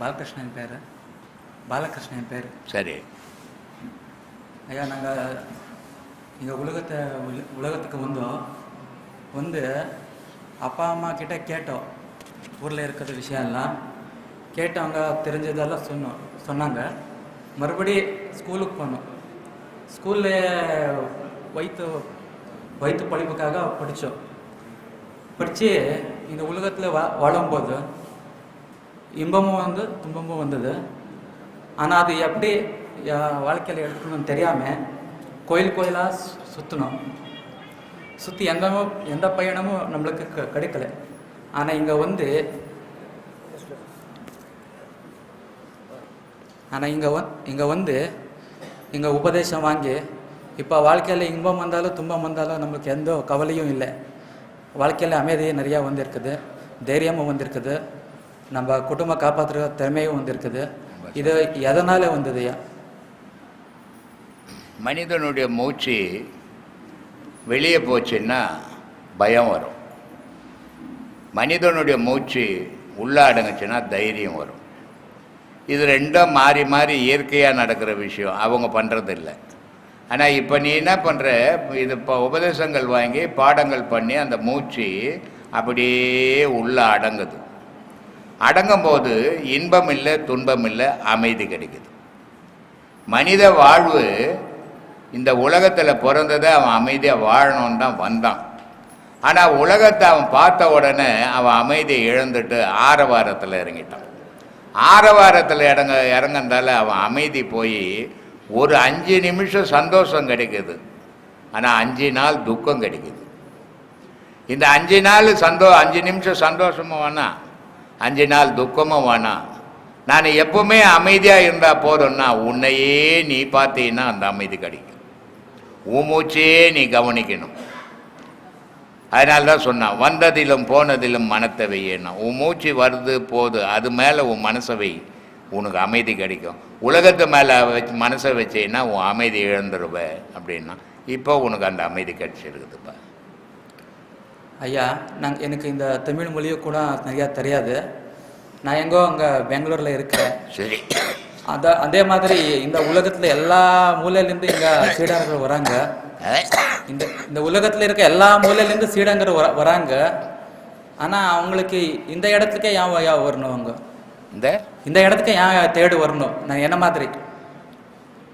பாலகிருஷ்ணன் பேர். பாலகிருஷ்ணன் பேர். சரி. ஐயா நாங்கள் இங்கே உலகத்தை உல- உலகத்துக்கு வந்தோம். வந்து அப்பா அம்மா கிட்ட கேட்டோம். ஊரில் இருக்கிற விஷயம்லாம். கேட்டவங்க தெரிஞ்சதெல்லாம் சொன்னோம். சொன்னாங்க. மறுபடி ஸ்கூலுக்கு போனோம். ஸ்கூலில் வயிற்று வயிற்று படிப்புக்காக படித்தோம் படித்து இந்த உலகத்தில் வா வாழும்போது இன்பமும் வந்து துன்பமும் வந்தது. ஆனால் அது எப்படி வாழ்க்கையில் எடுக்கணும்னு தெரியாமல் கோயில் கோயிலாக சுற்றணும் சுற்றி எந்த எந்த பயணமும் நம்மளுக்கு க- கிடைக்கல. ஆனால் இங்கே வந்து ஆனால் இங்கே வந் இங்கே வந்து இங்கே உபதேசம் வாங்கி இப்போ வாழ்க்கையில் இன்பம் வந்தாலும் துன்பம் வந்தாலும் நம்மளுக்கு எந்த கவலையும் இல்லை. வாழ்க்கையில் அமைதி நிறையா வந்திருக்குது. தைரியமும் வந்திருக்குது. நம்ம குடும்பம் காப்பாற்றுற திறமையும் வந்திருக்குது. இது எதனால் வந்ததுயா மனிதனுடைய மூச்சு வெளியே போச்சுன்னா பயம் வரும். மனிதனுடைய மூச்சு உள்ள அடங்குச்சுன்னா தைரியம் வரும். இது ரெண்டும் மாறி மாறி இயற்கையாக நடக்கிற விஷயம். அவங்க பண்ணுறது இல்லை ஆனால் இப்போ நீ என்ன பண்ணுற இது இப்போ உபதேசங்கள் வாங்கி பாடங்கள் பண்ணி அந்த மூச்சு அப்படியே உள்ள அடங்குது. அடங்கும்போது இன்பம் இல்லை துன்பம் இல்லை அமைதி கிடைக்குது. மனித வாழ்வு இந்த உலகத்தில் பிறந்ததை அவன் அமைதியாக வாழணும்னு தான் வந்தான். ஆனால் உலகத்தை அவன் பார்த்த உடனே அவன் அமைதியை இழந்துட்டு ஆரவாரத்தில் இறங்கிட்டான். ஆரவாரத்தில் இறங்க இறங்கினால அவன் அமைதி போய் ஒரு அஞ்சு நிமிஷம் சந்தோஷம் கிடைக்குது. ஆனால் அஞ்சு நாள் துக்கம் கிடைக்குது. இந்த அஞ்சு நாள் சந்தோ அஞ்சு நிமிஷம் சந்தோஷமும் வேணாம் அஞ்சு நாள் துக்கமும் வேணாம். நான் எப்பவுமே அமைதியாக இருந்தால் போதும்னா உன்னையே நீ பார்த்தீங்கன்னா அந்த அமைதி கிடைக்கும். உன் நீ கவனிக்கணும். அதனால தான் சொன்னான் வந்ததிலும் போனதிலும் மனத்தை வையணும் உன் மூச்சு வருது போது அது மேலே உன் மனசை வை. உனக்கு அமைதி கிடைக்கும். உலகத்து மேலே வச்சு மனசை வச்சேன்னா உன் அமைதி இழந்துருவ அப்படின்னா இப்போ உனக்கு அந்த அமைதி கிடச்சிருக்குதுப்பா. ஐயா நாங்கள் எனக்கு இந்த தமிழ் மொழியும் கூட நிறையா தெரியாது. நான் எங்கோ அங்கே பெங்களூரில் இருக்கிறேன் சரி. அத அதே மாதிரி இந்த உலகத்தில் எல்லா மூலையிலேருந்து இங்கே சீடர்கள் வராங்க. இந்த இந்த உலகத்தில் இருக்க எல்லா மூலையிலேருந்து சீடங்கர் வர வராங்க. ஆனால் அவங்களுக்கு இந்த இடத்துக்கே ஏன் ஏன் வரணும் அவங்க? இந்த? இந்த இடத்துக்கு ஏன் தேடி வரணும்? நான் என்ன மாதிரி?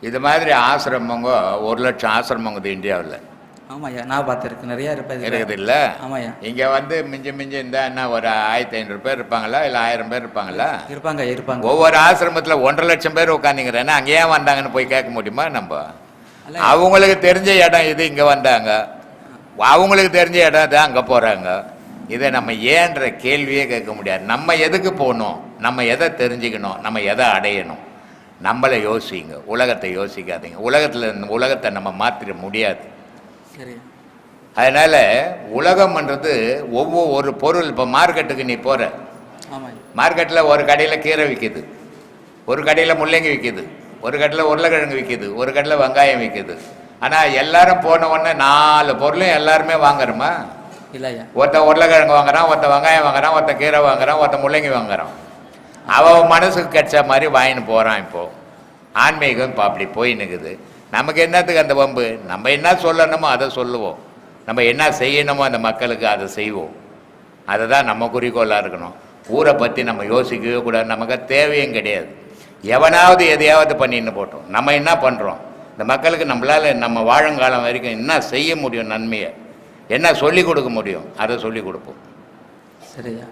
இது மாதிரி ஆசிரமங்க ஒரு லட்சம் ஆசிரமங்க இந்தியாவில். ஆமாய்யா நான் பார்த்துருக்கேன். நிறையா இருப்பேன் இருக்குது இல்லை ஆமாய்யா. இங்கே வந்து மிஞ்சி மிஞ்சி இந்த என்ன ஒரு ஆயிரத்தி ஐநூறு பேர் இருப்பாங்களா இல்லை ஆயிரம் பேர் இருப்பாங்களா? இருப்பாங்க இருப்பாங்க. ஒவ்வொரு ஆசிரமத்தில் ஒன்றரை லட்சம் பேர் உட்காந்துங்கிறேன்னா அங்கே ஏன் வந்தாங்கன்னு போய் கேட்க முடியுமா நம்ம. அவங்களுக்கு தெரிஞ்ச இடம் இது இங்கே வந்தாங்க? அவங்களுக்கு தெரிஞ்ச இடம் இது அங்கே போகிறாங்க இதை நம்ம ஏன்ற கேள்வியே கேட்க முடியாது. நம்ம எதுக்கு போகணும்? நம்ம எதை தெரிஞ்சுக்கணும்? நம்ம எதை அடையணும்? நம்மளை யோசிங்க. உலகத்தை யோசிக்காதீங்க. உலகத்தில் உலகத்தை நம்ம மாற்றிட முடியாது. சரி அதனால் உலகம்ன்றது ஒவ்வொரு ஒரு பொருள். இப்போ மார்க்கெட்டுக்கு நீ போகிற மார்க்கெட்டில் ஒரு கடையில் கீரை விற்கிது ஒரு கடையில் முள்ளங்கி விற்கிது ஒரு கடையில் உருளைக்கிழங்கு விற்கிது ஒரு கடையில் வெங்காயம் விற்கிது ஆனால் எல்லாரும் போன உடனே நாலு பொருளும் எல்லாருமே வாங்குறோமா? இல்லையா ஒருத்தன் உருளைக்கிழங்கு வாங்குறான் ஒருத்தன் வெங்காயம் வாங்குறான் ஒருத்தன் கீரை வாங்குறான் ஒருத்தன் முள்ளங்கி வாங்குறான். அவன் மனசுக்கு கிடைச்ச மாதிரி வாங்கின்னு போகிறான் இப்போது ஆன்மீகம் இப்போ அப்படி போய் நிற்குது நமக்கு என்னத்துக்கு அந்த வம்பு? நம்ம என்ன சொல்லணுமோ அதை சொல்லுவோம். நம்ம என்ன செய்யணுமோ அந்த மக்களுக்கு அதை செய்வோம். அதை தான் நம்ம குறிக்கோளாக இருக்கணும். ஊரை பற்றி நம்ம யோசிக்கவே கூடாது. நமக்கு தேவையும் கிடையாது. எவனாவது எதையாவது பண்ணின்னு போட்டோம். நம்ம என்ன பண்ணுறோம் இந்த மக்களுக்கு நம்மளால் நம்ம வாழங்காலம் வரைக்கும் என்ன செய்ய முடியும் நன்மையை? என்ன சொல்லிக் கொடுக்க முடியும்? அதை சொல்லிக் கொடுப்போம். சரியா?